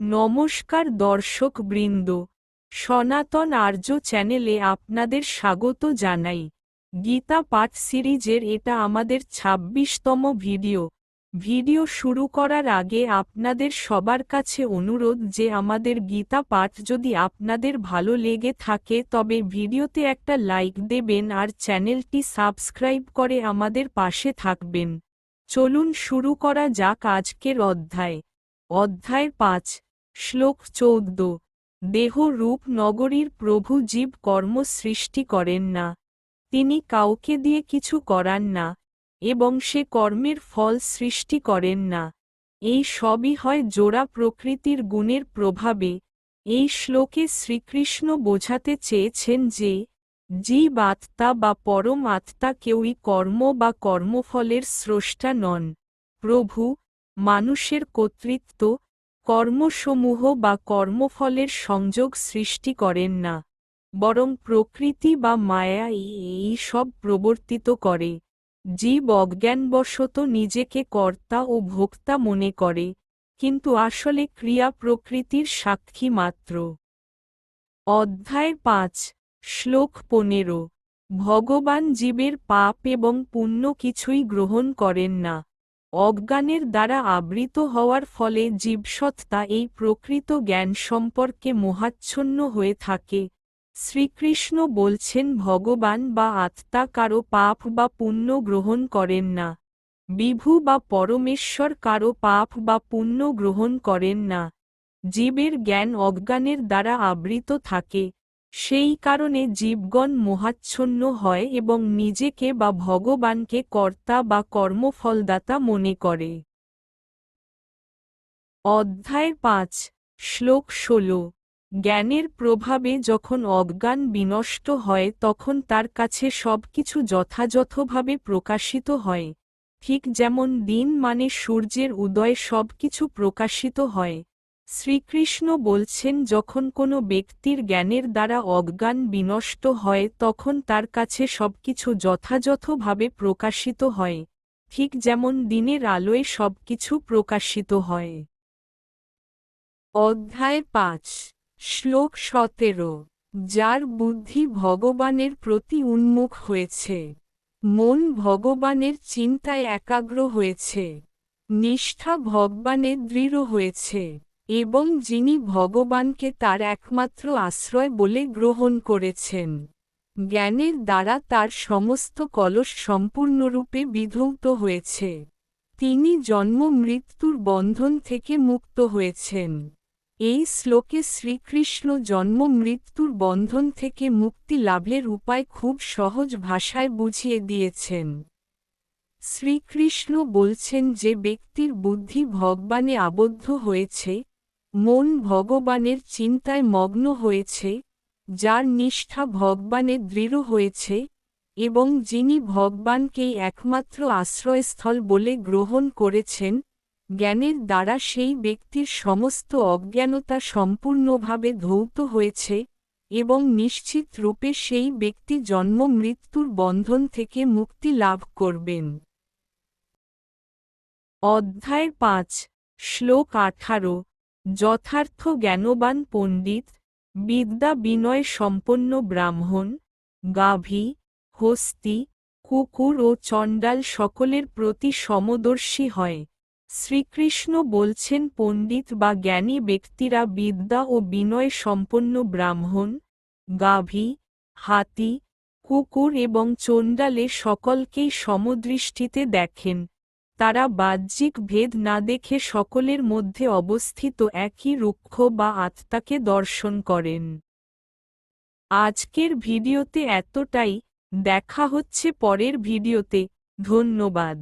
নমস্কার দর্শক বৃন্দ, সনাতন আর্য চ্যানেলে আপনাদের স্বাগত জানাই। গীতা পাঠ সিরিজের এটা আমাদের ২৬তম ভিডিও। ভিডিও শুরু করার আগে আপনাদের সবার কাছে অনুরোধ যে আমাদের গীতা পাঠ যদি আপনাদের ভালো লেগে থাকে তবে ভিডিওতে একটা লাইক দেবেন আর চ্যানেলটি সাবস্ক্রাইব করে আমাদের পাশে থাকবেন। চলুন শুরু করা যাক আজকের অধ্যায়। অধ্যায় পাঁচ। শ্লোক চৌদ্দ। দেহ রূপ নগরীর প্রভু জীব কর্ম সৃষ্টি করেন না। তিনি কাউকে দিয়ে কিছু করান না এবং সে কর্মের ফল সৃষ্টি করেন না। এই সবই হয় জোড়া প্রকৃতির গুণের প্রভাবে। এই শ্লোকে শ্রীকৃষ্ণ বোঝাতে চেয়েছেন যে, জীব আত্মা বা পরম আত্মা কেউই কর্ম বা কর্মফলের স্রষ্টা নন। প্রভু, মানুষের কর্তৃত্ব কর্মসমূহ বা কর্মফলের সংযোগ সৃষ্টি করেন না, বরং প্রকৃতি বা মায়া এই সব প্রবর্তিত করে। জীব অজ্ঞানবশত নিজেকে কর্তা ও ভোক্তা মনে করে, কিন্তু আসলে ক্রিয়া প্রকৃতির সাক্ষী মাত্র। অধ্যায় পাঁচ, শ্লোক পনেরো। ভগবান জীবের পাপ এবং পুণ্য কিছুই গ্রহণ করেন না। অজ্ঞানের দ্বারা আবৃত হওয়ার ফলে জীবসত্তা এই প্রকৃত জ্ঞান সম্পর্কে মোহাচ্ছন্ন হয়ে থাকে। শ্রীকৃষ্ণ বলছেন, ভগবান বা আত্মা কারও পাপ বা পুণ্য গ্রহণ করেন না। বিভু বা পরমেশ্বর কারও পাপ বা পুণ্য গ্রহণ করেন না। জীবের জ্ঞান অজ্ঞানের দ্বারা আবৃত থাকে। সেই কারণে জীবগণ মোহাচ্ছন্ন হয় এবং নিজেকে বা ভগবানকে কর্তা বা কর্মফলদাতা মনে করে। অধ্যায় পাঁচ, শ্লোক ষোলো। জ্ঞানের প্রভাবে যখন অজ্ঞান বিনষ্ট হয়, তখন তার কাছে সবকিছু যথাযথভাবে প্রকাশিত হয়। ঠিক যেমন দিন মানে সূর্যের উদয় সবকিছু প্রকাশিত হয়। শ্রীকৃষ্ণ বলছেন, যখন কোনো ব্যক্তির জ্ঞানের দ্বারা অজ্ঞান বিনষ্ট হয়, তখন তার কাছে সবকিছু যথাযথভাবে প্রকাশিত হয়। ঠিক যেমন দিনের আলোয় সবকিছু প্রকাশিত হয়। অধ্যায় পাঁচ। শ্লোক সতেরো। যার বুদ্ধি ভগবানের প্রতি উন্মুখ হয়েছে। মন ভগবানের চিন্তায় একাগ্র হয়েছে। নিষ্ঠা ভগবানের দৃঢ় হয়েছে। এবং যিনি ভগবানকে তার একমাত্র আশ্রয় বলে গ্রহণ করেছেন। জ্ঞানের দ্বারা তার সমস্ত কলস সম্পূর্ণরূপে বিধৌত হয়েছে। তিনি জন্ম মৃত্যুর বন্ধন থেকে মুক্ত হয়েছেন। এই শ্লোকে শ্রীকৃষ্ণ জন্ম মৃত্যুর বন্ধন থেকে মুক্তি লাভের উপায় খুব সহজ ভাষায় বুঝিয়ে দিয়েছেন। শ্রীকৃষ্ণ বলছেন যে ব্যক্তির বুদ্ধি ভগবানে আবদ্ধ হয়েছে মন ভগবানের চিন্তায় মগ্ন হয়েছে, যার নিষ্ঠা ভগবানে দৃঢ় হয়েছে, এবং যিনি ভগবানকেই একমাত্র আশ্রয়স্থল বলে গ্রহণ করেছেন, জ্ঞানের দ্বারা সেই ব্যক্তির সমস্ত অজ্ঞানতা সম্পূর্ণভাবে ধৌত হয়েছে, এবং নিশ্চিত রূপে সেই ব্যক্তি জন্ম মৃত্যুর বন্ধন থেকে মুক্তি লাভ করবেন। অধ্যায় পাঁচ, শ্লোক আঠারো। যথার্থ জ্ঞানবান পণ্ডিত, বিদ্যা বিনয় সম্পন্ন ব্রাহ্মণ, গাভী, হস্তি, কুকুর ও চণ্ডাল সকলের প্রতি সমদর্শী হয়। শ্রীকৃষ্ণ বলছেন, পণ্ডিত বা জ্ঞানী ব্যক্তিরা বিদ্যা ও বিনয় সম্পন্ন ব্রাহ্মণ, গাভী, হাতি, কুকুর এবং চণ্ডালে সকলকেই সমদৃষ্টিতে দেখেন। তারা বাহ্যিক ভেদ না দেখে সকলের মধ্যে অবস্থিত একই রুক্ষ বা আত্মাকে দর্শন করেন। আজকের ভিডিওতে এতটাই। দেখা হচ্ছে পরের ভিডিওতে। ধন্যবাদ।